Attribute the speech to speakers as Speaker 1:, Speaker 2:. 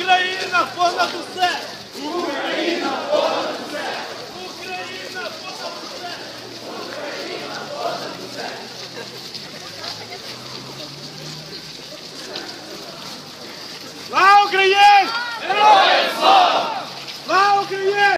Speaker 1: Україна понад усе!
Speaker 2: Україна понад усе!
Speaker 1: Україна понад усе!
Speaker 2: Україна понад усе! Слава Україні!